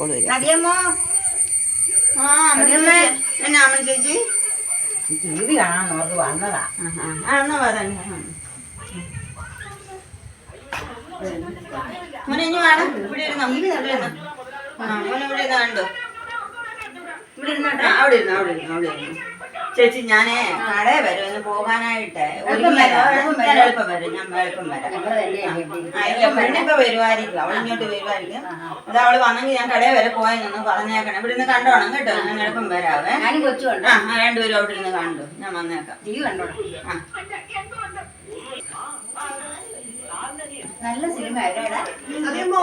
Call വരിക. സതിയമ്മോ? ആ അമ്മ എന്നാ അമ്മ ചേച്ചി? ടി വി കാണാൻ ഓർത്ത് വന്നതാ. എന്നാ പറയണ്ട മോനെ ഇനി വേണം ഇവിടെ ഇരുന്നോ. ഇവിടെ ഇരുന്നോ. ആ മോനെ ഇവിടെ ഇരുന്ന് കണ്ടോ ഇവിടെ ഇരുന്നോട്ടെ അവിടെ ഇരുന്നു അവിടെ ഇരുന്നു അവിടെ ഇരുന്നു. ചേച്ചി ഞാനേ കടയെ വരും. ഒന്ന് പോകാനായിട്ട്. എളുപ്പം വരാം, ഞാൻ എളുപ്പം വരാം. വരുമായിരിക്കും അവൾ ഇങ്ങോട്ട് വരുമായിരിക്കും അത് അവൾ വന്നെങ്കിൽ ഞാൻ കടയെ വരെ പോയെന്നൊന്ന് പറഞ്ഞേക്കണം. ഇവിടെ നിന്ന് കണ്ടോണം കേട്ടോ. ഞാൻ എളുപ്പം വരാവേ. ആ രണ്ടുപേരും അവിടെ ഇരുന്ന് കണ്ടു. ഞാൻ വന്നേക്കാം. തീ കണ്ടോണം ആ. നല്ല സിനിമ ആയിട്ടാ സതിയമ്മോ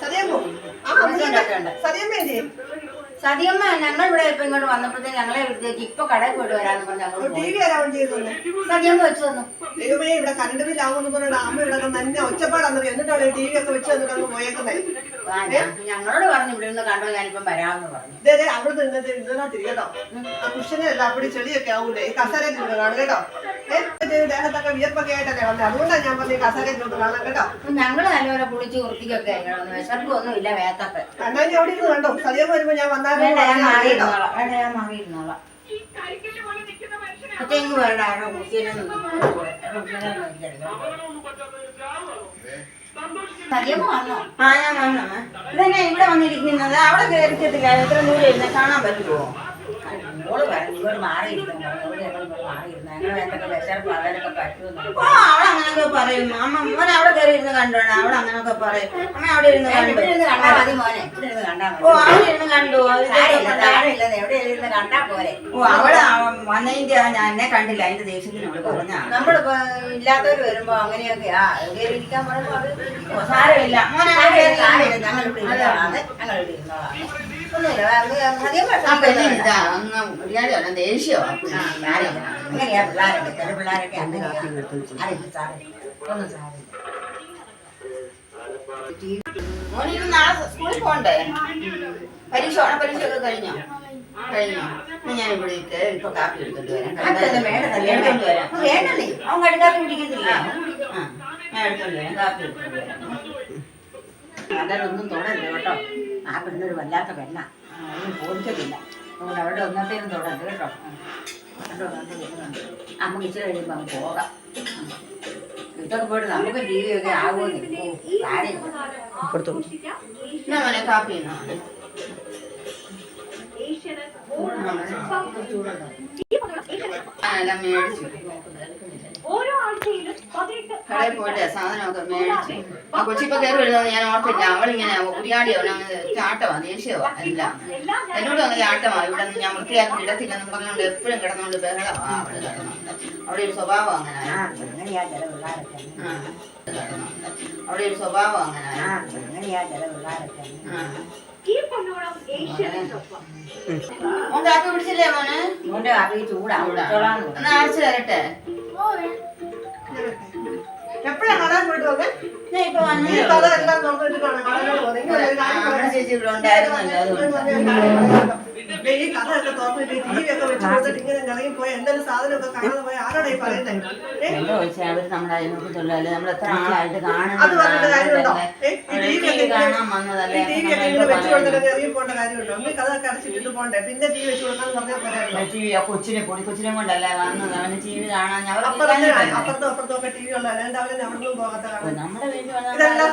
സതിയമ്മോ ഉണ്ട് സതിയമ്മ ഞങ്ങളിവിടെ ഞങ്ങൾ ഇവിടെ ഇപ്പൊ ഇങ്ങോട്ട് വന്നപ്പോഴത്തേക്ക് ഞങ്ങളെ ഇവിടുത്തേക്ക് ഇപ്പൊ കടയിൽ പോയിട്ട് വരാന്ന് പറഞ്ഞു ഞങ്ങൾ ടി. വി സതിയമ്മ വെച്ചു തന്നു. ദൈവമേ ഇവിടെ കറണ്ട് ബില്ലാവുമെന്ന് പറഞ്ഞിട്ട് അമ്മ ഇവിടെ തന്നെ ഒച്ചപ്പാടാന്ന് എന്നിട്ടാണ് ടി വി ഒക്കെ വെച്ച് തന്നിട്ട് പോയേക്കുന്നേ? ഞങ്ങളോട് പറഞ്ഞു ഇവിടെ നിന്ന് കണ്ടോ ഞാനിപ്പം വരാമെന്ന് പറഞ്ഞു. അവിടെ നിന്ന് ഇതിനകത്ത് കേട്ടോ ആ കുഷനെ അപ്പടി ചെളിയൊക്കെ ആവൂലേ? കാണും കേട്ടോ. ദേഹത്തൊക്കെ വിയർപ്പൊക്കെ ആയിട്ടല്ലേ വന്നത് അതുകൊണ്ടാണ് ഞാൻ പറഞ്ഞത് ഈ കസേരയിൽ ഇരുന്ന് കാണാം കേട്ടോ. അപ്പൊ ഞങ്ങൾ നല്ലപോലെ കുളിച്ച് വൃത്തിക്കൊക്കെ ആയിരുന്നു വിശപ്പൊന്നും ഇല്ല വേത്തൊക്കെ എന്നാ ഞാൻ അവിടെ ഇരുന്ന് കണ്ടോ? വരുമ്പോ ഞാൻ വന്നാലും വേണ്ട ഞാൻ കേട്ടോ. മാറിയിരുന്നോളാം. വേണ്ട ഞാൻ മാറിയിരുന്നോളാം. ഒറ്റയ്ക്ക് വേണ്ട അവിടെ കുട്ടിയിലൊന്നും സതിയമ്മ വന്നോ. ആ ഞാൻ വന്നമ്മ ഇതെന്നെ ഇവിടെ വന്നിരിക്കുന്നത്? അവിടെ കയറിക്കത്തില്ല എത്ര ദൂരം ഇരുന്ന് കാണാൻ പറ്റുമോ? മോൾ പറഞ്ഞു ഇവർ മാറിയിരുന്നു അങ്ങനൊക്കെ പറയും. അമ്മ മോനെ അവിടെ കയറി ഇരുന്ന് കണ്ടോണം അവിടെ അങ്ങനൊക്കെ പറയും. അമ്മ അവിടെ ഇരുന്ന് കണ്ടു. ഓ അവിടെ ഇരുന്ന് കണ്ടു. ഓ അവൾ വന്നതിന്റെ ഞാൻ എന്നെ കണ്ടില്ല. അതിന്റെ ദേഷ്യത്തിന് അവൾ പറഞ്ഞ നമ്മളിപ്പോ ഇല്ലാത്തവര് വരുമ്പോ അങ്ങനെയൊക്കെയാ. സാരമില്ല. മോനെ ഞങ്ങൾ ഞങ്ങൾ ഇവിടെ ഇരുന്നോളാം ഒന്നുമില്ല ആ പെണ്ണിന് ഭക്ഷണം ഇതാ അങ്ങ് മുടിയാടിയാണ് ദേഷ്യമാ ആ, ഞാനില്ല. അങ്ങനെയാ പിള്ളേരൊക്കെ? ചില പിള്ളേരൊക്കെ ഒന്നും സാറില്ല മോനെ ഇന്ന് നാളെ സ്കൂളിൽ പോണ്ടേ? പരീക്ഷ ഓണ പരീക്ഷ ഒക്കെ കഴിഞ്ഞോ? കഴിഞ്ഞോ ഞാൻ ഇവിടെ ഇപ്പൊ കാപ്പി എടുത്തോണ്ട് വരാം. എടുത്തോണ്ട് വരാം. വേണ്ട അവൻ കടുക്കാപ്പി കുടിക്കുന്നില്ല ഞാൻ എടുത്തോണ്ട് വരാം. കാപ്പി എടുത്തോണ്ട് വരാം. അതൊന്നും തുടരുത് കേട്ടോ. ആ പെണ്ണൊരു വല്ലാത്ത പെണ്ണാ. ഒന്നും ചോദിച്ചതില്ല അതുകൊണ്ട് അവിടെ ഒന്നത്തേനും തുടരുത് കേട്ടോ. നമുക്ക് ഇച്ചിരി കഴിയുമ്പോൾ അങ്ങ് പോകാം. ഇതൊക്കെ പോയിട്ട് നമുക്ക് ടി വി ഒക്കെ ആകുമെന്ന് കാപ്പി മേടിച്ചു. കടയിൽ പോയിട്ട് സാധനമൊക്കെ മേടിച്ച്. ആ കൊച്ചിപ്പോ കയറി വരുന്നത് ഞാൻ ഓർത്തില്ല. അവളിങ്ങനെ ഉരിയാടി അങ്ങനെ ചാട്ടമാ ദേഷ്യമോ എല്ലാം. എന്നോട് അങ്ങനെ ചാട്ടമാ ഇവിടെ നിന്ന് ഞാൻ വൃത്തിയാക്കി ഇടത്തില്ലെന്ന് പറഞ്ഞുകൊണ്ട് എപ്പോഴും കിടന്നുകൊണ്ട് ബഹളമാ അവൾ കിടന്നുണ്ട് അവിടെ ഒരു സ്വഭാവം അങ്ങനെ അവിടെ ഒരു സ്വഭാവം അങ്ങനെ ആ ആക്കി പിടിച്ചില്ലേ മോനെ? കാപ്പി ചൂടാവും എന്നാ അരച്ചു തരട്ടെ? എപ്പോഴാ കടയിൽ പോയിട്ട് വന്നേ? ഞാൻ ഇപ്പൊ വന്നേ ഈ കഥ എല്ലാം കാര്യം അമ്മ ചേച്ചി ഇവിടെ ഉണ്ടായിരുന്നല്ലോ അതുകൊണ്ട് ഈ കഥയൊക്കെ തുറന്നിട്ട് ടി വി ഒക്കെ വെച്ച് കൊടുത്തിട്ട് ഇങ്ങനെ ഇറങ്ങി പോയി എന്തെങ്കിലും സാധനമൊക്കെ കാണാതെ പോയി ആരോടെ ഈ? എന്തോ അവർ നമ്മുടെ അയൽവക്കത്തുള്ളതല്ലേ നമ്മൾ എത്ര നാളായിട്ട് അത് പറഞ്ഞിട്ട് കാര്യമുണ്ടോ? ഏ? ഈ ടി വി ഒക്കെ കാണാൻ വന്നതല്ലേ? ഈ ടി വി ഒക്കെ ഇങ്ങനെ വെച്ച് കൊടുത്തിട്ട് ഇറങ്ങി പോകേണ്ട കാര്യമുണ്ടോ? നീ കഥയൊക്കെ അടച്ചിട്ടിട്ട് പോണ്ടേ പിന്നെ ടി വി വെച്ച് കൊടുക്കാന്ന് പറഞ്ഞാൽ പറയാമല്ലോ ടി വി കൊച്ചിനെ പൊടി കൊച്ചിനെ കൊണ്ടല്ലേ വന്നത് അവന് ടി വി കാണാൻ ഞാൻ അപ്പുറത്ത് അപ്പുറത്തും അപ്പുറത്തും ഒക്കെ ടി വി ഉള്ള അല്ലാണ്ട് അവരെ പോകാത്ത കാരണം. നമ്മുടെ വീട്ടിൽ ഇതെല്ലാം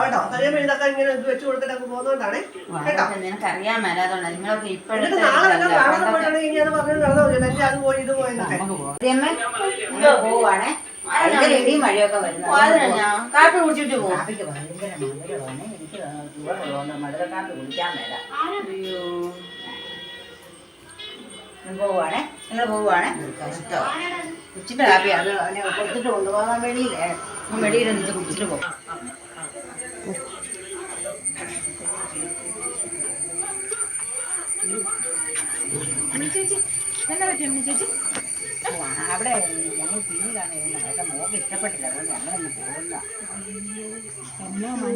കേട്ടോ. സതിയമ്മ ഇതൊക്കെ ഇങ്ങനെ ഇത് വെച്ച് കൊടുത്തിട്ടൊക്കെ പോകുന്നോണ്ടാണ്. കേട്ടോ നിനക്കറിയാൻ മേലാതുകൊണ്ട് നിങ്ങളൊക്കെ എന്നിട്ട് നാളെ വല്ല കാണാതെ പോയിട്ടുണ്ടെങ്കിൽ ഇനി അത് പറഞ്ഞു നടന്നു അല്ലെങ്കിൽ അത് പോയി ഇത് പോയെന്നൊക്കെ പോവാണേ. ഇടിയും മഴയൊക്കെ വരുന്നത്. കാപ്പി കുടിച്ചിട്ട് പോകും കാപ്പിക്ക് ഭയങ്കര മധുരമാണ് എനിക്ക് ഷുഗറുള്ളതുകൊണ്ട് മധുര കാപ്പി കുടിക്കാൻ മേല. പോവാണേ. നിങ്ങൾ പോവാണേ. ഉച്ചിന്റെ കാപ്പി അത് കൊടുത്തിട്ട് കൊണ്ടുപോകാൻ വേണ്ടിയില്ലേ? വെളിയിൽ എന്നിട്ട് കുടിച്ചിട്ട് പോകും ഓ, അവിടെ ഞങ്ങൾ തിരി കാണുന്നു അതൊക്കെ മോക്ക് ഇഷ്ടപ്പെട്ടില്ല. അതുകൊണ്ട് ഞങ്ങളൊന്ന് പോകുന്ന. എന്നാ ശരി.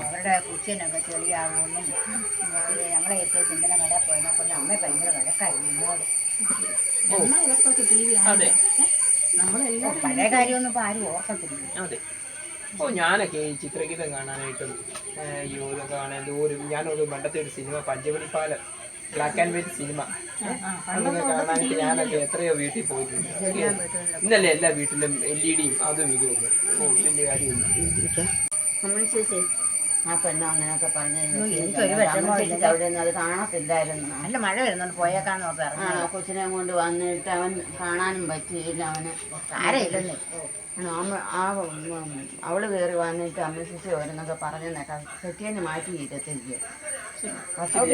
അവരോട് കുച്ചിനൊക്കെ ചെളിയാകുമെന്നും ഞങ്ങളെ ഏറ്റവും ചിന്തന കട പോയതിനെ കൊണ്ട് അമ്മ ഭയങ്കര വഴക്കായിരുന്നു ഓ, പഴയ കാര്യമൊന്നും ഇപ്പൊ ആരും ഓർക്കത്തില്ല. അതെ. ഓ ഞാനൊക്കെ ഈ ചിത്രഗീതം കാണാനായിട്ടും അയ്യോ ഇതൊക്കെ കാണാൻ ദൂരം ഞാനൊരു പണ്ടത്തെ ഒരു cinema Panchavadippalam black and white cinema. അതൊക്കെ കാണാനായിട്ട് ഞാനൊക്കെ എത്രയോ വീട്ടിൽ പോയിട്ടുണ്ട്. ഇന്നല്ലേ എല്ലാ വീട്ടിലും എൽ ഇ ഡിയും അതും ഇതും ഒക്കെ. ഓ വലിയ ചേച്ചി ആ പെണ്ണ് അങ്ങനെയൊക്കെ പറഞ്ഞു എനിക്കൊരു അവിടെ നിന്ന് അത് കാണത്തില്ലായിരുന്നു. നല്ല മഴ വരുന്നുണ്ട്. പോയേക്കാന്ന് ഓർത്ത് ആ കൊച്ചിനെ കൊണ്ട് വന്നിട്ട് അവൻ കാണാനും പറ്റിയില്ല അവന്. ആരെയില്ലെന്നേ അവൾ കയറി വന്നിട്ട് അമ്മ ശിശു വരുന്നൊക്കെ പറഞ്ഞേക്കാം സെറ്റിയെന്ന് മാറ്റി ഇരുത്തിരിക്കുക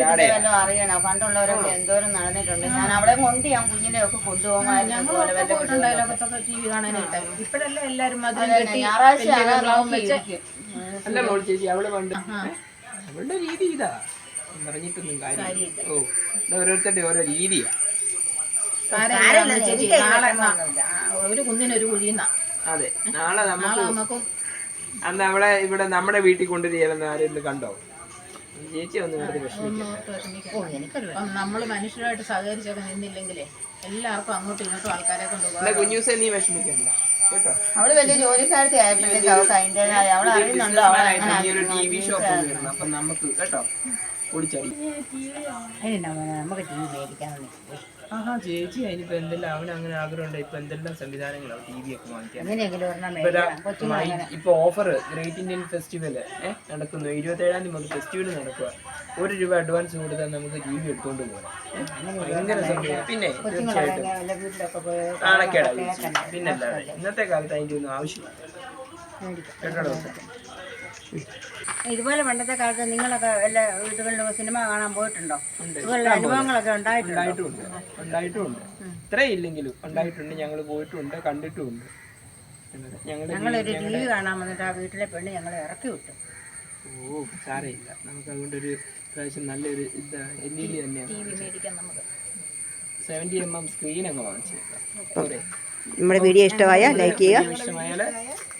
വല്ലതും അറിയണം? പണ്ടുള്ളവരൊക്കെ എന്തോരം നടന്നിട്ടുണ്ട്. ഞാൻ അവിടെ കൊണ്ട് ഞാൻ കുഞ്ഞിനെ ഒക്കെ കൊണ്ടുപോകാൻ ഞായറാഴ്ച അവളുടെ രീതി ഇതാ. പറഞ്ഞിട്ടൊന്നും കാര്യം ഓ ഇത് ഓരോരുത്തരുടെ ഓരോ രീതിയാ. ഒരു കുഞ്ഞിനൊരു ഒരു കുഴിയുന്ന അതെ. നാളെ നമുക്ക് അന്ന് നമ്മളെ ഇവിടെ നമ്മുടെ വീട്ടിൽ കൊണ്ടുവരികയാണെന്ന് ആരും ഇന്ന് കണ്ടോ? ചേച്ചി ഒന്ന് വെറുതെ ഓ എനിക്കൊരു നമ്മൾ മനുഷ്യരായിട്ട് സഹകരിച്ചൊക്കെ നിന്നില്ലെങ്കിലേ എല്ലാവർക്കും അങ്ങോട്ടും ഇങ്ങോട്ടും ആൾക്കാരെ കൊണ്ടുപോകും കുഞ്ഞൂസെ നീ വിഷമിക്കണ്ട. കേട്ടോ? അവൾ വലിയ ജോലിക്കാരത്തി ആയപ്പോഴത്തേക്ക് അവൾക്ക് അതിന്റെതായ അവൾ അറിയുന്നുണ്ടോ അവൾ ടി വി ഷോപ്പ് അപ്പൊ നമുക്ക് കേട്ടോ മോനെ, നമുക്ക് ടി വി മേടിക്കാമെന്ന് ആഹാ ചേച്ചി അതിനിപ്പോ എന്തെല്ലാം? അവന് അങ്ങനെ ആഗ്രഹമുണ്ട്? ഇപ്പൊ എന്തെല്ലാം സംവിധാനങ്ങളാണ് ടി വി ഒക്കെ വാങ്ങിക്കാൻ. ഇപ്പൊ ഓഫർ ഗ്രേറ്റ് ഇന്ത്യൻ ഫെസ്റ്റിവൽ നടക്കുന്നു. ഇരുപത്തേഴാം തീയതി മുതൽ ഫെസ്റ്റിവൽ നടക്കുക ഒരു രൂപ അഡ്വാൻസ് കൊടുത്താൽ നമുക്ക് ടി വി എടുത്തോണ്ട് പോകാം ഭയങ്കര സംഭവം. പിന്നെ തീർച്ചയായിട്ടും നാണക്കേടാ ഇന്നത്തെ കാലത്ത് അതിന്റെ ഒന്നും ആവശ്യമില്ല. കേട്ടോ ഇതുപോലെ പണ്ടത്തെ കാലത്ത് നിങ്ങളൊക്കെ എല്ലാ വീടുകളിലും സിനിമ കാണാൻ പോയിട്ടുണ്ടോ? ഇതുപോലുള്ള അനുഭവങ്ങളൊക്കെ ഉണ്ടായിട്ടുണ്ടോ? ഉണ്ടായിട്ടുണ്ട്. ഉണ്ടായിട്ടുണ്ട്. ഇത്രയില്ലെങ്കിലും ഉണ്ടായിട്ടുണ്ട്. ഞങ്ങൾ പോയിട്ടുണ്ട് കണ്ടിട്ടുണ്ട് ഞങ്ങളൊരു ടി വി കാണാൻ വന്നിട്ട് ആ വീട്ടിലെ പെണ്ണ് ഞങ്ങളെ ഇറക്കി വിട്ടു. ഓ സാരമില്ല. നമുക്ക് അതുകൊണ്ട് ഒരു പ്രാവശ്യം നല്ലൊരു ഇത് എൽ ഇ ഡി തന്നെയാണ് മേടിക്കാൻ നമുക്ക്. സെവന്റി എം എം സ്ക്രീൻ അങ്ങ് വാങ്ങിച്ചേക്കാം. നമ്മുടെ വീഡിയോ ഇഷ്ടമായ ലൈക്ക് ചെയ്യുക. ഇഷ്ടമായാൽ